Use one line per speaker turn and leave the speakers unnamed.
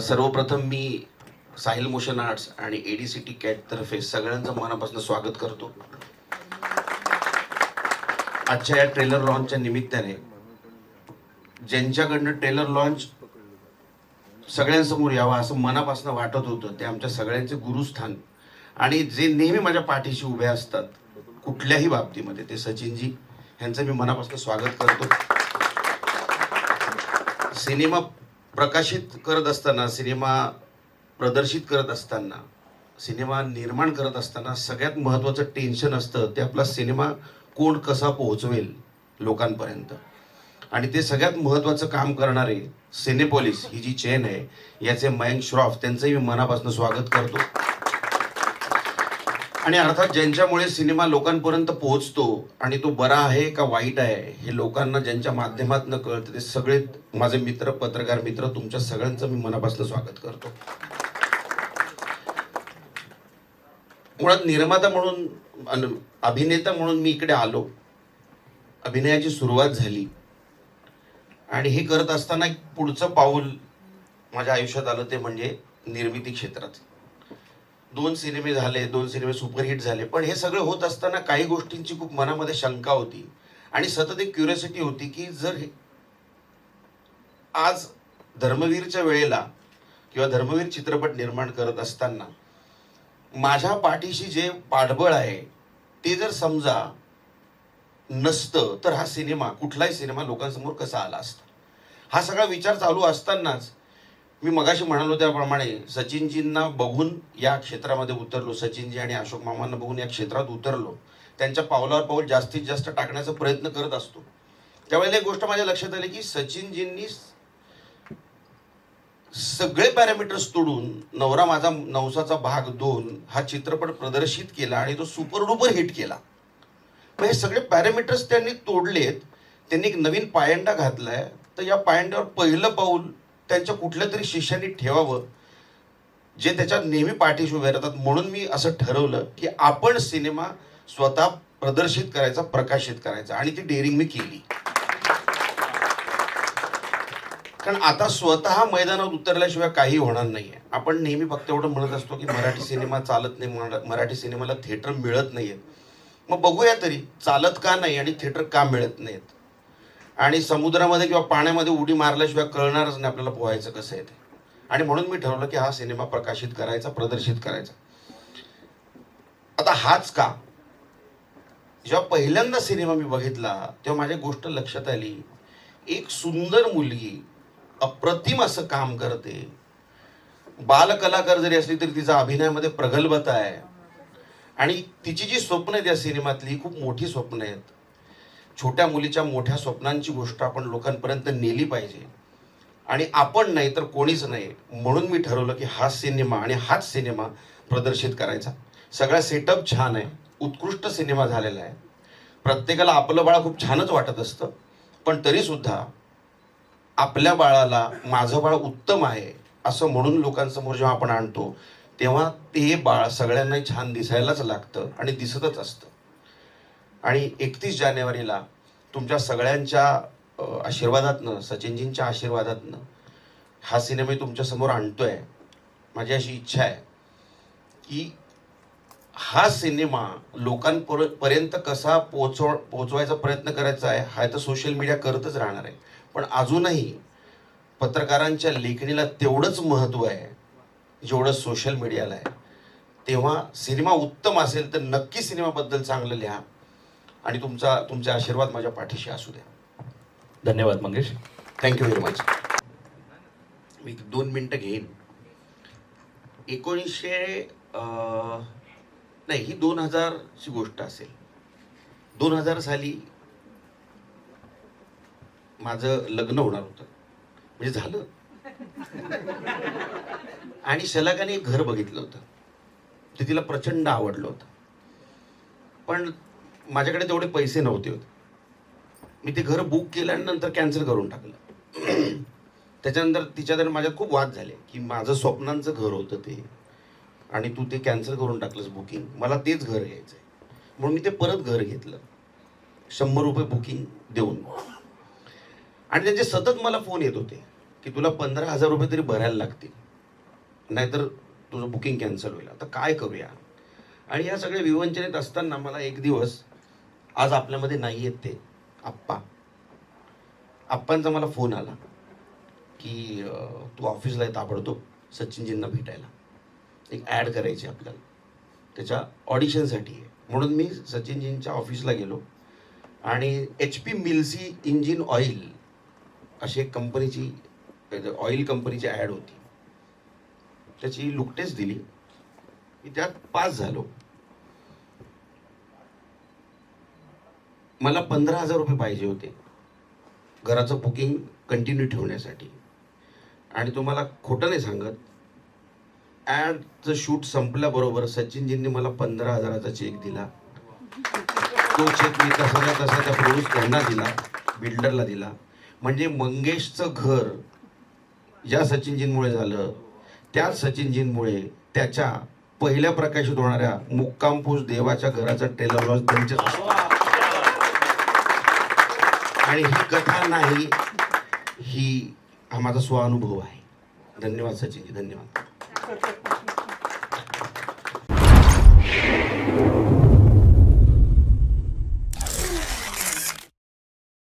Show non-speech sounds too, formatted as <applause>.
सर्वप्रथम मी Sahil motion arts आणि A D C T कॅटतर्फे सगळ्यांचं मनापासून स्वागत करतो. आजच्या या ट्रेलर लॉन्चच्या निमित्ताने ज्यांच्याकडनं ट्रेलर लॉन्च सगळ्यांसमोर यावा असं मनापासून वाटत होतं ते आमच्या सगळ्यांचे गुरुस्थान आणि जे नेहमी माझ्या पाठीशी उभे असतात कुठल्याही बाबतीमध्ये ते सचिनजी यांचं मी मनापासून स्वागत करतो. सिनेमा प्रकाशित करत असताना सिनेमा प्रदर्शित करत असताना सिनेमा निर्माण करत असताना सगळ्यात महत्त्वाचं टेन्शन असतं ते आपला सिनेमा कोण कसा पोहोचवेल लोकांपर्यंत. आणि ते सगळ्यात महत्त्वाचं काम करणारे सिनेपोलिस ही जी चेन आहे याचे मयंक श्रॉफ त्यांचंही मी मनापासून स्वागत करतो. आणि अर्थात ज्यांच्यामुळे सिनेमा लोकांपर्यंत पोहोचतो आणि तो बरा आहे का वाईट आहे हे लोकांना ज्यांच्या माध्यमातून कळतं ते सगळे माझे मित्र पत्रकार मित्र तुमच्या सगळ्यांचं मी मनापासून स्वागत करतो. मुळात निर्माता म्हणून अभिनेता म्हणून मी इकडे आलो. अभिनयाची सुरुवात झाली. आणि हे करत असताना एक पुढचं पाऊल माझ्या आयुष्यात आलं ते म्हणजे निर्मिती क्षेत्रात. दोन सिनेमे झाले दोन सिनेमे सुपरहिट झाले. पण हे सगळं होत असताना काही गोष्टींची खूप मनामध्ये शंका होती. आणि सतत एक क्युरियोसिटी होती की जर आज धर्मवीरच्या वेळेला किंवा धर्मवीर चित्रपट निर्माण करत असताना माझ्या पाठीशी जे पाठबळ आहे ते जर समजा नसतं तर हा सिनेमा कुठलाही सिनेमा लोकांसमोर कसा आला असता? हा सगळा विचार चालू असतानाच मी मगाशी म्हणालो त्याप्रमाणे सचिनजींना बघून या क्षेत्रामध्ये उतरलो. सचिनजी आणि अशोक मामांना बघून या क्षेत्रात उतरलो. त्यांच्या पावलावर पाऊल जास्तीत जास्त टाकण्याचा प्रयत्न करत असतो. त्यावेळेला एक गोष्ट माझ्या लक्षात आली की सचिनजींनी सगळे पॅरामीटर्स तोडून नवरा माझा नवसाचा भाग दोन हा चित्रपट प्रदर्शित केला आणि तो सुपर डुपर हिट केला. मग हे सगळे पॅरामीटर्स त्यांनी तोडलेत. त्यांनी एक नवीन पायंडा घातलाय. तर या पायंड्यावर पहिलं पाऊल त्यांच्या कुठल्या तरी शिष्याने ठेवावं जे त्याच्या नेहमी पाठीशी उभे राहतात. म्हणून मी असं ठरवलं की आपण सिनेमा स्वतः प्रदर्शित करायचा प्रकाशित करायचा. आणि ती डेअरिंग मी केली. कारण आता स्वतः मैदानात उतरल्याशिवाय काही होणार नाहीये. आपण नेहमी फक्त एवढं म्हणत असतो की मराठी सिनेमा चालत नाही मराठी सिनेमाला थिएटर मिळत नाहीये. मग बघूया तरी चालत का नाही आणि थिएटर का मिळत नाहीत? आणि समुद्रामध्ये किंवा पाण्यामध्ये उडी मारल्याशिवाय कळणारच नाही आपल्याला पोहायचं कसं आहे ते. आणि म्हणून मी ठरवलं की हा सिनेमा प्रकाशित करायचा प्रदर्शित करायचा. आता हाच का? जेव्हा पहिल्यांदा सिनेमा मी बघितला तेव्हा माझ्या गोष्ट लक्षात आली एक सुंदर मुलगी अप्रतिम असं काम करते. बालकलाकार जरी असली तरी तिचा अभिनयामध्ये प्रगल्भता आहे. आणि तिची जी स्वप्न आहेत या सिनेमातली खूप मोठी स्वप्न आहेत. छोट्या मुलीच्या मोठ्या स्वप्नांची गोष्ट आपण लोकांपर्यंत नेली पाहिजे. आणि आपण नाही तर कोणीच नाही. म्हणून मी ठरवलं की हा सिनेमा आणि हाच सिनेमा प्रदर्शित करायचा. सगळा सेटअप छान आहे. उत्कृष्ट सिनेमा झालेला आहे. प्रत्येकाला आपलं बाळ खूप छानच वाटत असतं. पण तरीसुद्धा आपल्या बाळाला माझं बाळ उत्तम आहे असं म्हणून लोकांसमोर जेव्हा आपण आणतो तेव्हा ते बाळ सगळ्यांनाही छान दिसायलाच लागतं आणि दिसतच असतं. आणि एकतीस जानेवारीला तुमच्या सगळ्यांच्या आशीर्वादातनं सचिनजींच्या आशीर्वादातनं हा सिनेमा मी तुमच्यासमोर आणतोय. माझी अशी इच्छा आहे की हा सिनेमा लोकांपर्यंत कसा पोचव पोचवायचा प्रयत्न करायचा आहे हा तर सोशल मीडिया करतच राहणार आहे. पण अजूनही पत्रकारांच्या लेखणीला तेवढंच महत्त्व आहे जेवढं सोशल मीडियाला आहे. तेव्हा सिनेमा उत्तम असेल तर नक्की सिनेमाबद्दल चांगलं लिहा. आणि तुमचा तुमचे आशीर्वाद माझ्या पाठीशी असू द्या.
धन्यवाद Mangesh.
Thank you very much मी एक दोन मिनटं घेईन. एकोणीसशे नाही ही दोन हजारची गोष्ट असेल. दोन हजार साली माझं लग्न होणार होतं. म्हणजे झालं. आणि शलाकाने एक घर बघितलं होतं. ते तिला प्रचंड आवडलं होतं. पण माझ्याकडे तेवढे पैसे नव्हते होते. मी ते घर बुक केलं आणि नंतर कॅन्सल करून टाकलं. <clears throat> त्याच्यानंतर तिच्याकडे माझ्यात खूप वाद झाले की माझं स्वप्नांचं घर होतं ते आणि तू ते कॅन्सल करून टाकलंस बुकिंग मला तेच घर घ्यायचं आहे म्हणून मी ते परत घर घेतलं. शंभर रुपये बुकिंग देऊन. आणि त्यांचे सतत मला फोन येत होते की तुला पंधरा हजार रुपये तरी भरायला लागतील. नाहीतर तुझं बुकिंग कॅन्सल होईल. आता काय करूया? आणि या सगळ्या विवंचनेत असताना मला एक दिवस आज आपल्यामध्ये नाही आहेत ते. आप्पा. आप्पांचा मला फोन आला की तू ऑफिसला ताबडतोब सचिनजींना भेटायला. एक ॲड करायची आपल्याला. त्याच्या ऑडिशनसाठी आहे. म्हणून मी सचिनजींच्या ऑफिसला गेलो. आणि H P Milcy engine oil अशी एक कंपनीची म्हणजे ऑइल कंपनीची ॲड होती. त्याची लुकटेच दिली. मी त्यात पास झालो. मला पंधरा हजार रुपये पाहिजे होते. घराचं बुकिंग कंटिन्यू ठेवण्यासाठी. आणि तुम्हाला खोटं नाही सांगत. ॲडचं शूट संपल्याबरोबर सचिनजींनी मला पंधरा हजाराचा चेक दिला. तो चेक मी तसा तसा त्या प्रोड्यूस त्यांना दिला बिल्डरला दिला. म्हणजे मंगेशचं घर ज्या सचिनजींमुळे झालं. त्या सचिनजींमुळे त्याच्या पहिल्या प्रकाशित होणाऱ्या मुक्कामपूस देवाच्या घराचा टेलर लॉज त्यांच्या आणि ही कथा नाही ही हा माझा स्वानुभव आहे. धन्यवाद सचिनजी धन्यवाद.